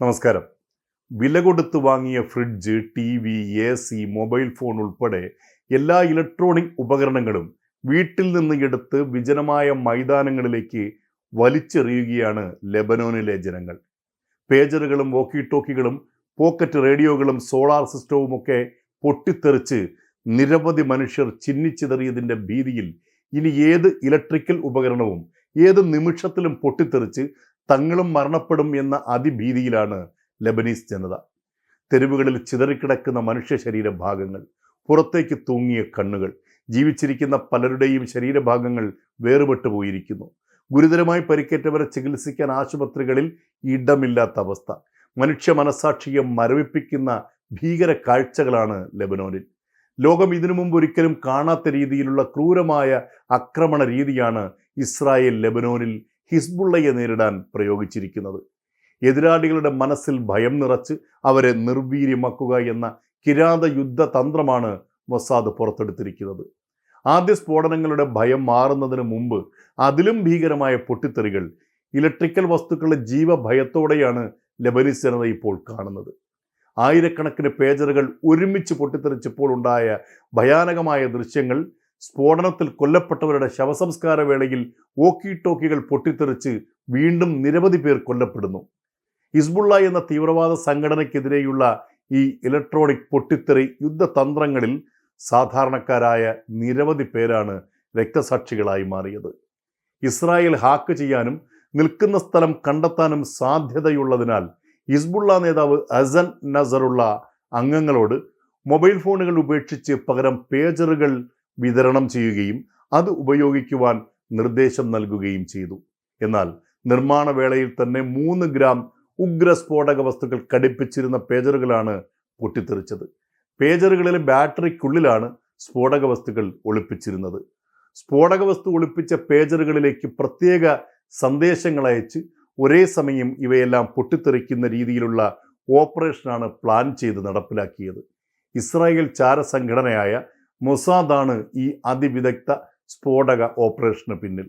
നമസ്കാരം. വില കൊടുത്ത് വാങ്ങിയ fridge T V A C mobile phone ഉൾപ്പെടെ എല്ലാ ഇലക്ട്രോണിക് ഉപകരണങ്ങളും വീട്ടിൽ നിന്ന് എടുത്ത് വിജനമായ മൈതാനങ്ങളിലേക്ക് വലിച്ചെറിയുകയാണ് ലെബനോനിലെ ജനങ്ങൾ. പേജറുകളും വോക്കി ടോക്കികളും പോക്കറ്റ് റേഡിയോകളും സോളാർ സിസ്റ്റവും ഒക്കെ പൊട്ടിത്തെറിച്ച് നിരവധി മനുഷ്യർ ചിന്നിച്ചിതറിയതിന്റെ ഭീതിയിൽ ഇനി ഏത് ഇലക്ട്രിക്കൽ ഉപകരണവും ഏത് നിമിഷത്തിലും പൊട്ടിത്തെറിച്ച് തങ്ങളും മരണപ്പെടും എന്ന അതിഭീതിയിലാണ് ലബനീസ് ജനത. തെരുവുകളിൽ ചിതറിക്കിടക്കുന്ന മനുഷ്യ ശരീരഭാഗങ്ങൾ പുറത്തേക്ക് തൂങ്ങിയ കണ്ണുകൾ ജീവിച്ചിരിക്കുന്ന പലരുടെയും ശരീരഭാഗങ്ങൾ വേറുപെട്ടു പോയിരിക്കുന്നു. ഗുരുതരമായി പരിക്കേറ്റവരെ ചികിത്സിക്കാൻ ആശുപത്രികളിൽ ഇടമില്ലാത്ത അവസ്ഥ. മനുഷ്യ മനസാക്ഷിയെ മരവിപ്പിക്കുന്ന ഭീകര കാഴ്ചകളാണ് ലെബനോനിൽ. ലോകം ഇതിനു മുമ്പ് ഒരിക്കലും കാണാത്ത രീതിയിലുള്ള ക്രൂരമായ ആക്രമണ രീതിയാണ് ഇസ്രായേൽ ലെബനോനിൽ ഹിസ്ബുള്ളയെ നേരിടാൻ പ്രയോഗിച്ചിരിക്കുന്നത്. എതിരാളികളുടെ മനസ്സിൽ ഭയം നിറച്ച് അവരെ നിർവീര്യമാക്കുക എന്ന കിരാത യുദ്ധ തന്ത്രമാണ് മൊസാദ് പുറത്തെടുത്തിരിക്കുന്നത്. ആദ്യ സ്ഫോടനങ്ങളുടെ ഭയം മാറുന്നതിന് മുമ്പ് അതിലും ഭീകരമായ പൊട്ടിത്തെറികൾ ഇലക്ട്രിക്കൽ വസ്തുക്കളുടെ ജീവഭയത്തോടെയാണ് ലബനീസ് ജനത ഇപ്പോൾ കാണുന്നത്. ആയിരക്കണക്കിന് പേജറുകൾ ഒരുമിച്ച് പൊട്ടിത്തെറിച്ചപ്പോൾ ഉണ്ടായ ഭയാനകമായ ദൃശ്യങ്ങൾ സ്ഫോടനത്തിൽ കൊല്ലപ്പെട്ടവരുടെ ശവസംസ്കാര വേളയിൽ ഓക്കി ടോക്കികൾ പൊട്ടിത്തെറിച്ച് വീണ്ടും നിരവധി പേർ കൊല്ലപ്പെടുന്നു. ഹിസ്ബുള്ള എന്ന തീവ്രവാദ സംഘടനയ്ക്കെതിരെയുള്ള ഈ ഇലക്ട്രോണിക് പൊട്ടിത്തെറി യുദ്ധതന്ത്രങ്ങളിൽ സാധാരണക്കാരായ നിരവധി പേരാണ് രക്തസാക്ഷികളായി മാറിയത്. ഇസ്രായേൽ ഹാക്ക് ചെയ്യാനും നിൽക്കുന്ന സ്ഥലം കണ്ടെത്താനും സാധ്യതയുള്ളതിനാൽ ഹിസ്ബുള്ള നേതാവ് അസൻ നസറുള്ള അംഗങ്ങളോട് മൊബൈൽ ഫോണുകൾ ഉപേക്ഷിച്ച് പകരം പേജറുകൾ വിതരണം ചെയ്യുകയും അത് ഉപയോഗിക്കുവാൻ നിർദ്ദേശം നൽകുകയും ചെയ്തു. എന്നാൽ നിർമ്മാണ വേളയിൽ തന്നെ മൂന്ന് ഗ്രാം ഉഗ്രസ്ഫോടക വസ്തുക്കൾ ഘടിപ്പിച്ചിരുന്ന പേജറുകളാണ് പൊട്ടിത്തെറിച്ചത്. പേജറുകളിലെ ബാറ്ററിക്കുള്ളിലാണ് സ്ഫോടക വസ്തുക്കൾ ഒളിപ്പിച്ചിരുന്നത്. സ്ഫോടക വസ്തു ഒളിപ്പിച്ച പേജറുകളിലേക്ക് പ്രത്യേക സന്ദേശങ്ങൾ അയച്ച് ഒരേ സമയം ഇവയെല്ലാം പൊട്ടിത്തെറിക്കുന്ന രീതിയിലുള്ള ഓപ്പറേഷനാണ് പ്ലാൻ ചെയ്ത് നടപ്പിലാക്കിയത്. ഇസ്രായേൽ ചാര സംഘടനയായ മൊസാദാണ് ഈ അതിവിദഗ്ധ സ്ഫോടക ഓപ്പറേഷന് പിന്നിൽ.